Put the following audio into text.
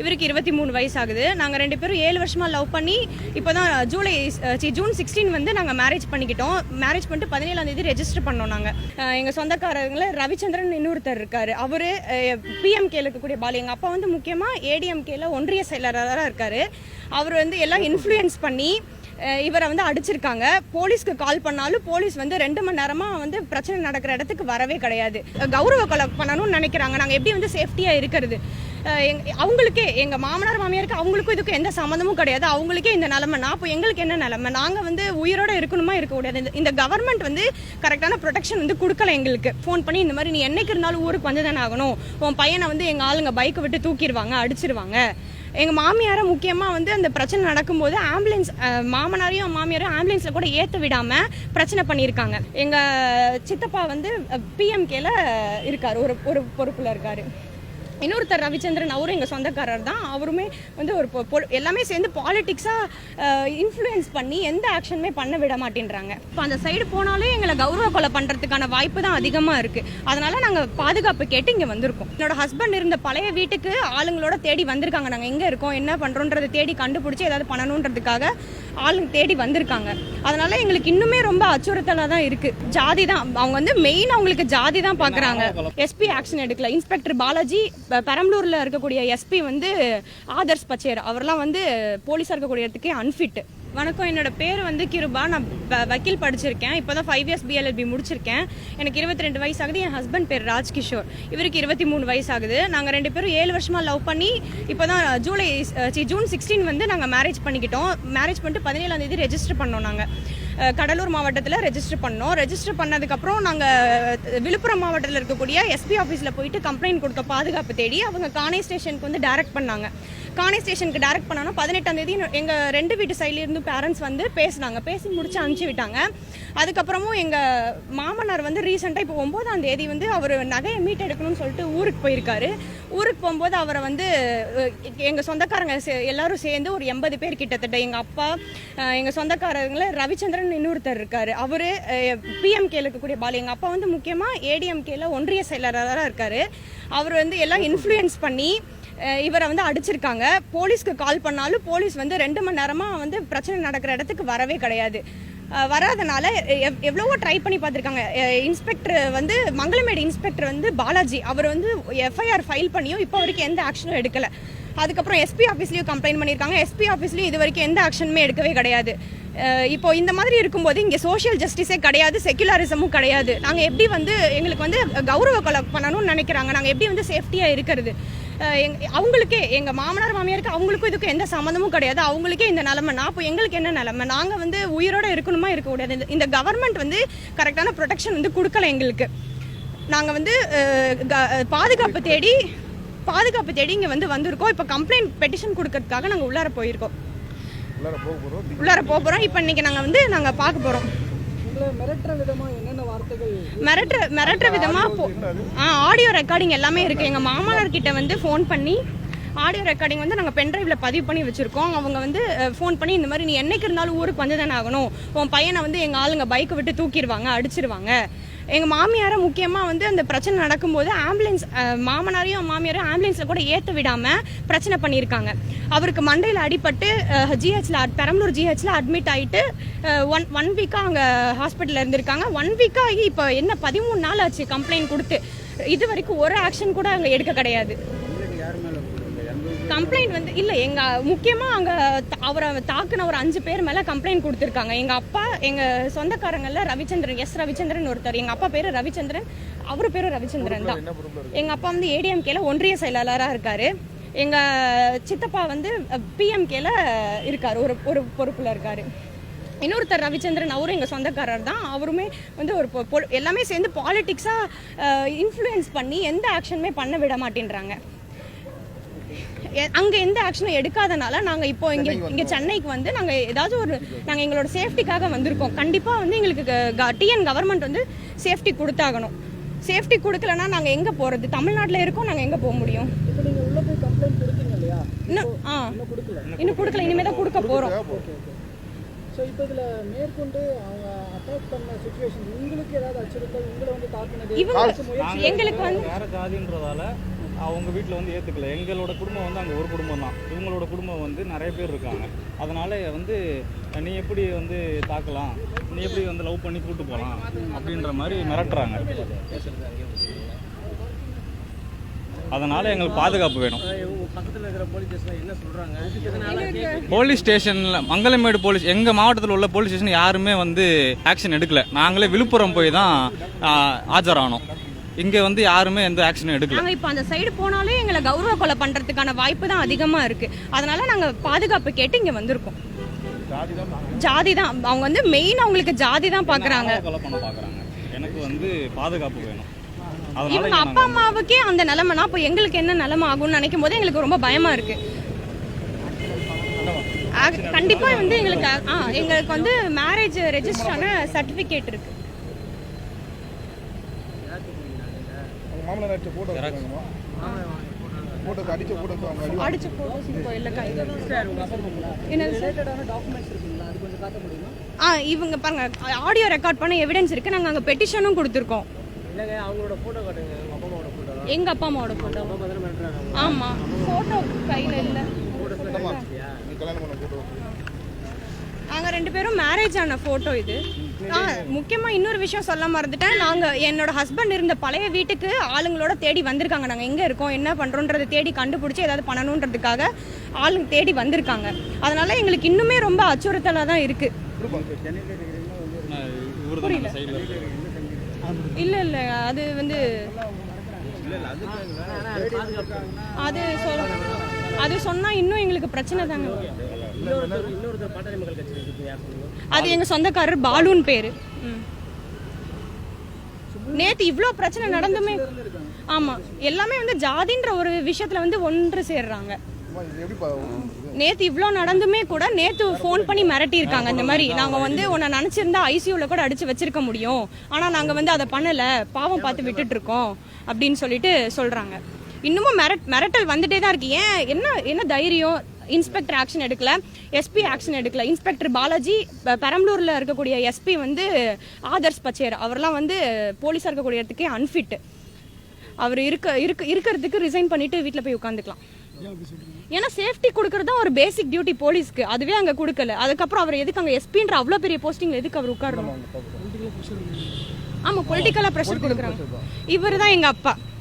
இவருக்கு இருபத்தி மூணு வயசு ஆகுது நாங்கள் ரெண்டு பேரும் ஏழு வருஷமாக லவ் பண்ணி இப்போ தான் ஜூலை சி, ஜூன் சிக்ஸ்டீன் வந்து நாங்கள் மேரேஜ் பண்ணிக்கிட்டோம். மேரேஜ் பண்ணிட்டு பதினேழாம் தேதி ரெஜிஸ்டர் பண்ணோம் நாங்கள் எங்கள் சொந்தக்காரங்கள ரவிச்சந்திரன் இன்னொருத்தர் இருக்கார். அவர் பிஎம்கேல இருக்கக்கூடிய பாலி. எங்கள் அப்பா வந்து முக்கியமாக ஏடிஎம்கேல ஒன்றிய செயலராக இருக்கார். அவர் வந்து எல்லாம் இன்ஃப்ளூயன்ஸ் பண்ணி இவரை வந்து அடிச்சிருக்காங்க. போலீஸ்க்கு கால் பண்ணாலும் போலீஸ் வந்து ரெண்டு மணி நேரமாக வந்து பிரச்சனை நடக்கிற இடத்துக்கு வரவே கிடையாது. கௌரவ கொலை பண்ணணும்னு நினைக்கிறாங்க. நாங்கள் எப்படி வந்து சேஃப்டியாக இருக்கிறது? அவங்களுக்கே எங்கள் மாமனார் மாமியாருக்கு அவங்களுக்கும் இதுக்கும் எந்த சம்மந்தமும் கிடையாது. அவங்களுக்கே இந்த நிலமை. நான் இப்போ எங்களுக்கு என்ன நிலமை? நாங்கள் வந்து உயிரோட இருக்கணுமா இருக்கக்கூடாது இந்த- இந்த கவர்மெண்ட் வந்து கரெக்டான ப்ரொடெக்ஷன் வந்து கொடுக்கல எங்களுக்கு. ஃபோன் பண்ணி இந்த மாதிரி நீ என்னைக்கு இருந்தாலும் ஊருக்கு வந்து தானே ஆகணும்? உன் பையனை வந்து எங்கள் ஆளுங்க பைக்கை விட்டு தூக்கிடுவாங்க அடிச்சிருவாங்க. எங்கள் மாமியாரை முக்கியமாக வந்து அந்த பிரச்சனை நடக்கும்போது ஆம்புலன்ஸ் மாமனாரையும் மாமியாரையும் ஆம்புலன்ஸில் கூட ஏற்ற விடாமல் பிரச்சனை பண்ணியிருக்காங்க எங்கள் சித்தப்பா வந்து பிஎம்கேல இருக்கார். ஒரு ஒரு பொறுப்பில் இருக்காரு. இன்னொருத்தர் ரவிச்சந்திரன் அவரும் எங்கள் சொந்தக்காரர் தான். அவருமே வந்து ஒரு எல்லாமே சேர்ந்து பாலிடிக்ஸாக இன்ஃப்ளூயன்ஸ் பண்ணி எந்த ஆக்ஷனுமே பண்ண விட மாட்டேன்றாங்க. இப்போ அந்த சைடு போனாலே எங்களை கௌரவ கொலை பண்ணுறதுக்கான வாய்ப்பு தான் அதிகமாக இருக்குது அதனால நாங்கள் பாதுகாப்பு கேட்டு இங்கே வந்திருக்கோம். என்னோட ஹஸ்பண்ட் இருந்த பழைய வீட்டுக்கு ஆளுங்களோட தேடி வந்திருக்காங்க. நாங்கள் எங்கே இருக்கோம் என்ன பண்ணுறோன்றதை தேடி கண்டுபிடிச்சி ஏதாவது பண்ணணுன்றதுக்காக ஆளுங்க தேடி வந்திருக்காங்க. அதனால எங்களுக்கு இன்னுமே ரொம்ப அச்சுறுத்தலாக தான் இருக்குது ஜாதி தான். அவங்க வந்து மெயின் அவங்களுக்கு ஜாதி தான் பார்க்குறாங்க எஸ்பி ஆக்ஷன் எடுக்கல. இன்ஸ்பெக்டர் பாலாஜி பெரம்பலூரில் இருக்கக்கூடிய எஸ்பி வந்து ஆதர்ஸ் பச்சேர். அவர்லாம் வந்து போலீஸாக இருக்கக்கூடிய இடத்துக்கே அன்ஃபிட் வணக்கம். என்னோட பேர் வந்து கிருபா. நான் வ- வக்கீல் படிச்சிருக்கேன். இப்போ தான் ஃபைவ் இயர்ஸ் பிஎல்எல்பி முடிச்சிருக்கேன். எனக்கு இருபத்தி ரெண்டு வயசு ஆகுது என் ஹஸ்பண்ட் பேர் ராஜ்கிஷோர். இவருக்கு இருபத்தி மூணு வயசு ஆகுது நாங்கள் ரெண்டு பேரும் ஏழு வருஷமாக லவ் பண்ணி இப்போ தான் ஜூலை ஜூன் சிக்ஸ்டீன் வந்து நாங்கள் மேரேஜ் பண்ணிக்கிட்டோம். மேரேஜ் பண்ணிட்டு பதினேழாம் தேதி ரெஜிஸ்டர் பண்ணோம் நாங்கள் கடலூர் மாவட்டத்தில் ரெஜிஸ்டர் பண்ணோம். ரெஜிஸ்டர் பண்ணதுக்கப்புறம் நாங்கள் விழுப்புரம் மாவட்டத்தில் இருக்கக்கூடிய எஸ்பி ஆஃபீஸில் போயிட்டு கம்ப்ளைண்ட் கொடுத்த பாதுகாப்பு தேடி அவங்க காணே ஸ்டேஷனுக்கு வந்து டைரக்ட் பண்ணாங்க. காணே ஸ்டேஷனுக்கு டைரக்ட் பண்ணோன்னா பதினெட்டாம் தேதி எங்கள் ரெண்டு வீட்டு சைட்லேருந்து பேரண்ட்ஸ் வந்து பேசினாங்க. பேசி முடிச்சு அனுப்பிச்சி விட்டாங்க. அதுக்கப்புறமும் எங்கள் மாமனார் வந்து ரீசெண்டாக இப்போ ஒம்போதாம் தேதி வந்து அவர் நகையை மீட் எடுக்கணும்னு சொல்லிட்டு ஊருக்கு போயிருக்காரு. ஊருக்கு போகும்போது அவரை வந்து எங்கள் சொந்தக்காரங்க எல்லாரும் சேர்ந்து ஒரு எண்பது பேர் கிட்டத்தட்ட எங்கள் அப்பா எங்கள் சொந்தக்காரங்களை சொந்தக்காரங்கள ரவிச்சந்திரன் இன்னொருத்தர் இருக்கார். அவர் பிஎம்கேல இருக்கக்கூடிய பாலு. எங்கள் அப்பா வந்து முக்கியமாக ஏடிஎம்கேல ஒன்றிய செயலராக இருக்கார். அவர் வந்து எல்லாம் இன்ஃப்ளூயன்ஸ் பண்ணி இவரை வந்து அடிச்சிருக்காங்க. போலீஸ்க்கு கால் பண்ணாலும் போலீஸ் வந்து ரெண்டு மணி நேரமாக வந்து பிரச்சனை நடக்கிற இடத்துக்கு வரவே கிடையாது. வராதனால எவ்- எவ்வளவோ ட்ரை பண்ணி பார்த்துருக்காங்க. இன்ஸ்பெக்டர் வந்து மங்களமேடு இன்ஸ்பெக்டர் வந்து பாலாஜி. அவர் வந்து எஃப்ஐஆர் ஃபைல் பண்ணியும் இப்போ வரைக்கும் எந்த ஆக்ஷனும் எடுக்கலை. அதுக்கப்புறம் எஸ்பி ஆஃபீஸ்லேயும் கம்ப்ளைண்ட் பண்ணியிருக்காங்க. எஸ்பி ஆஃபீஸ்லேயும் இது வரைக்கும் எந்த ஆக்ஷனுமே எடுக்கவே கிடையாது. இப்போ இந்த மாதிரி இருக்கும்போது இங்கே சோஷியல் ஜஸ்டிஸே கிடையாது செக்குலரிசமும் கிடையாது. நாங்கள் எப்படி வந்து எங்களுக்கு வந்து கௌரவ கொலை பண்ணணும்னு நினைக்கிறாங்க. நாங்கள் எப்படி வந்து சேஃப்டியாக இருக்கிறது? எங்க- அவங்களுக்கே எங்கள் மாமனார் மாமியாருக்கு அவங்களுக்கும் இதுக்கும் எந்த சம்மந்தமும் கிடையாது. அவங்களுக்கே இந்த நிலைமை. நான் இப்போ எங்களுக்கு என்ன நிலைமை? நாங்கள் வந்து உயிரோட இருக்கணுமா இருக்கக்கூடாது இந்த- இந்த கவர்மெண்ட் வந்து கரெக்டான ப்ரொடெக்ஷன் வந்து கொடுக்கல எங்களுக்கு. நாங்கள் வந்து பாதுகாப்பு தேடி பாதுகாப்பு தேடி இங்கே வந்து வந்திருக்கோம். இப்போ கம்ப்ளைண்ட் பெட்டிஷன் கொடுக்கறதுக்காக நாங்கள் உள்ளார போயிருக்கோம். உள்ளார போக போகிறோம் இப்போ இன்னைக்கு நாங்கள் வந்து நாங்கள் பார்க்க போகிறோம் மிரட்டுற விதமா என்னென்ன வார்த்தைகள் மிரட்டுற விதமாக ஆ ஆடியோ ரெக்கார்டிங் எல்லாமே இருக்குது எங்கள் மாமனார் கிட்ட வந்து ஃபோன் பண்ணி ஆடியோ ரெக்கார்டிங் வந்து நாங்கள் பென்ட்ரைவில் பதிவு பண்ணி வச்சுருக்கோம். அவங்க வந்து ஃபோன் பண்ணி இந்த மாதிரி நீ என்னைக்கு இருந்தாலும் ஊருக்கு வந்து தானே ஆகணும். உன் பையனை வந்து எங்கள் ஆளுங்க பைக்கை விட்டு தூக்கிடுவாங்க அடிச்சிருவாங்க. எங்கள் மாமியாரை முக்கியமாக வந்து அந்த பிரச்சனை நடக்கும்போது ஆம்புலன்ஸ் மாமனாரையும் மாமியாரையும் ஆம்புலன்ஸில் கூட ஏற்ற விடாமல் பிரச்சனை பண்ணியிருக்காங்க அவருக்கு மண்டையில் அடிபட்டு ஜிஹெச்சில் பெரம்பலூர் ஜிஹெச்சில் அட்மிட் ஆகிட்டு ஒன் ஒன் வீக்காக அங்கே ஹாஸ்பிட்டலில் இருந்திருக்காங்க. ஒன் வீக்காகி இப்போ என்ன பதிமூணு நாள் ஆச்சு கம்ப்ளைண்ட் கொடுத்து. இது வரைக்கும் ஒரு ஆக்ஷன் கூட அங்கே எடுக்க கிடையாது. கம்ப்ளைண்ட் வந்து இல்ல எங்க முக்கியமா அங்க அவரை தாக்குன ஒரு அஞ்சு பேர் மேல கம்ப்ளைண்ட் கொடுத்துருக்காங்க. எங்க அப்பா எங்க சொந்தக்காரங்கள்ல ரவிச்சந்திரன் எஸ் ரவிச்சந்திரன் ஒருத்தர். எங்க அப்பா பேரு ரவிச்சந்திரன் அவர் பேரு ரவிச்சந்திரன் தான். எங்க அப்பா வந்து ஏடிஎம்கேல ஒன்றிய செயலாளரா இருக்காரு. எங்க சித்தப்பா வந்து பிஎம்கேல இருக்காரு. ஒரு ஒரு பொறுப்புல இருக்காரு. இன்னொருத்தர் ரவிச்சந்திரன் அவரும் எங்கள் சொந்தக்காரர் தான். அவருமே வந்து ஒரு எல்லாமே சேர்ந்து பாலிடிக்ஸாக இன்ஃப்ளூயன்ஸ் பண்ணி எந்த ஆக்ஷனுமே பண்ண விட மாட்டேன்றாங்க. அங்க எந்த ஆக்ஷனும் எடுக்காதனால நாங்க இப்போ இங்க இங்க சென்னைக்கு வந்து நாங்க ஏதாவது ஒரு நாங்க எங்களோட சேஃப்டிக்காக வந்திருக்கோம். கண்டிப்பா வந்து எங்களுக்கு டிஎன் கவர்மெண்ட் வந்து சேஃப்டி கொடுத்தாகணும். சேஃப்டி கொடுக்கலனா நாங்க எங்க போறது? தமிழ்நாட்டுல இருக்கோம் நாங்க எங்க போக முடியும்? இப்போ நீங்க உள்ள போய் கம்ப்ளைண்ட் கொடுத்தீங்க இல்லையா? இன்னும் ஆ. இன்னும் கொடுக்கல. இன்னும் கொடுக்கல. இனிமே தான் கொடுக்க ஸோ இப்போ இதில் மேற்கொண்டு அவங்க அட்டாக் பண்ண சுச்சுவேஷன் உங்களுக்கு ஏதாவது அச்சுறுத்தல் உங்களை வந்து தாக்குனது இவங்க ஏதாச்சும் முயற்சி எங்களுக்கு வந்து வேற ஜாதின்றதால அவங்க வீட்டில் வந்து ஏற்றுக்கல எங்களோட குடும்பம் வந்து அங்கே ஒரு குடும்பம் தான் இவங்களோட குடும்பம் வந்து நிறைய பேர் இருக்காங்க. அதனால் வந்து நீ எப்படி வந்து தாக்கலாம்? நீ எப்படி வந்து லவ் பண்ணி கூப்பிட்டு போகலாம் அப்படின்ற மாதிரி மிரட்டுறாங்க. அதனால் எங்களுக்கு பாதுகாப்பு வேணும். போலீஸ் ஸ்டேஷனில் மங்களமேடு போலீஸ் எங்கள் மாவட்டத்தில் உள்ள போலீஸ் ஸ்டேஷன் யாருமே வந்து ஆக்ஷன் எடுக்கல. நாங்களே விழுப்புரம் போய் தான் ஆஜரானோம். இங்கே வந்து யாருமே எந்த ஆக்ஷனும் எடுக்கல. நாங்க இப்போ அந்த சைடு போனாலே எங்களை கௌரவ கொலை பண்றதுக்கான வாய்ப்பு தான் அதிகமா இருக்கு. அதனால நாங்க பாதுகாப்பு கேட்டு இங்க வந்திருக்கோம். ஜாதி தான். அவங்க வந்து மெயின் அவங்களுக்கு ஜாதி தான் கொலை பண்ண பார்க்குறாங்க எனக்கு வந்து பாதுகாப்பு வேணும். இவங்க அப்பா அம்மாவுக்கே அந்த நிலைமைனா அப்போ எங்களுக்கு என்ன நிலைமை ஆகும்னு நினைக்கும் போது எங்களுக்கு ரொம்ப பயமா இருக்கு. ஆக- கண்டிப்பா வந்து எங்களுக்கு ஆ எங்களுக்கு வந்து மேரேஜ் ரெஜிஸ்டர் ஆன சர்டிபிகேட் மாமனார் அடிச்ச ஃபோட்டோ வச்சுருக்காங்கம்மா ஃபோட்டோக்கு அடிச்ச ஃபோட்டோக்கு அவங்க அடி அடிச்ச போட்டோஸ் இப்போ இல்ல கையில என்னது சார் ரிலேட்டடான டாக்குமெண்ட்ஸ் இருக்குங்களா? அது கொஞ்சம் காட்ட முடியுமா? ஆ இவங்க பாருங்க ஆடியோ ரெக்கார்ட் பண்ண எவிடன்ஸ் இருக்கு. நாங்க அங்க பெட்டிஷனும் கொடுத்துருக்கோம். இல்லைங்க அவங்களோட ஃபோட்டோ காட்டுங்க உங்கள் அப்பா அம்மாவோட ஃபோட்டோ எங்க அப்பா அம்மாவோட போட்டோ ஆமா போட்டோ கையில இல்ல நீ கல்யாணம் பண்ண ஃபோட்டோ நாங்க ரெண்டு பேரும் மேரேஜ் ஆன ஃபோட்டோ இது. ஆ முக்கியமா இன்னொரு விஷயம் சொல்ல மறந்துட்டேன். நாங்க என்னோட ஹஸ்பண்ட் இருந்த பழைய வீட்டுக்கு ஆளுங்களோட தேடி வந்திருக்காங்க. நாங்க எங்க இருக்கோம் என்ன பண்றோன்றதை தேடி கண்டுபிடிச்சி ஏதாவது பண்ணணுன்றதுக்காக ஆளுங்க தேடி வந்திருக்காங்க. அதனால எங்களுக்கு இன்னுமே ரொம்ப அச்சுறுத்தலா தான் இருக்கு. இவர் இல்ல இல்ல அது வந்து அது சொல் அது சொன்னா இன்னும் எங்களுக்கு பிரச்சனை தாங்க. அது எங்க சொந்தக்காரர் பாலுன்னு பேரு. நேத்து இவ்ளோ பிரச்சனை நடந்துமே. ஆமா. எல்லாமே வந்து ஜாதின்ற ஒரு விஷயத்துல வந்து ஒன்று சேர்றாங்க. நேத்து இவ்ளோ நடந்துமே கூட நேத்து ஃபோன் பண்ணி மிரட்டி இருக்காங்க இந்த மாதிரி நாங்க வந்து உன்னை நினைச்சிருந்தா ஐசியூல கூட அடிச்சு வச்சிருக்க முடியும். ஆனா நாங்க வந்து அதை பண்ணல. பாவம் பார்த்து விட்டுட்டு இருக்கோம் அப்படின்னு சொல்லிட்டு சொல்றாங்க. இன்னமும் மிரட் மிரட்டல் வந்துட்டே தான் இருக்கு. ஏன்? என்ன என்ன தைரியம்? இன்ஸ்பெக்டர் ஆக்ஷன் எடுக்கல எஸ்பி ஆக்ஷன் எடுக்கல. இன்ஸ்பெக்டர் பாலாஜி பெரம்பலூரில் பெரம்பலூர்ல இருக்கக்கூடிய எஸ்பி வந்து ஆதர்ஸ் பச்சேர். அவர்லாம் வந்து போலீஸாக இருக்கக்கூடிய இடத்துக்கே அன்ஃபிட் அவர் இருக்க இருக்க இருக்கிறதுக்கு ரிசைன் பண்ணிட்டு வீட்டில் போய் உட்காந்துக்கலாம். ஏன்னா சேஃப்டி கொடுக்கறது தான் ஒரு பேசிக் டியூட்டி போலீஸ்க்கு. அதுவே அங்கே கொடுக்கல. அதுக்கப்புறம் அவர் எதுக்கு அங்கே எஸ்பின்ற அவ்வளோ பெரிய போஸ்டிங் எதுக்கு அவர் உட்காரணும்? ஆமா பொலிட்டிக்கலா ப்ரெஷர் கொடுக்குறாங்க. இவர் தான் எங்க அப்பா.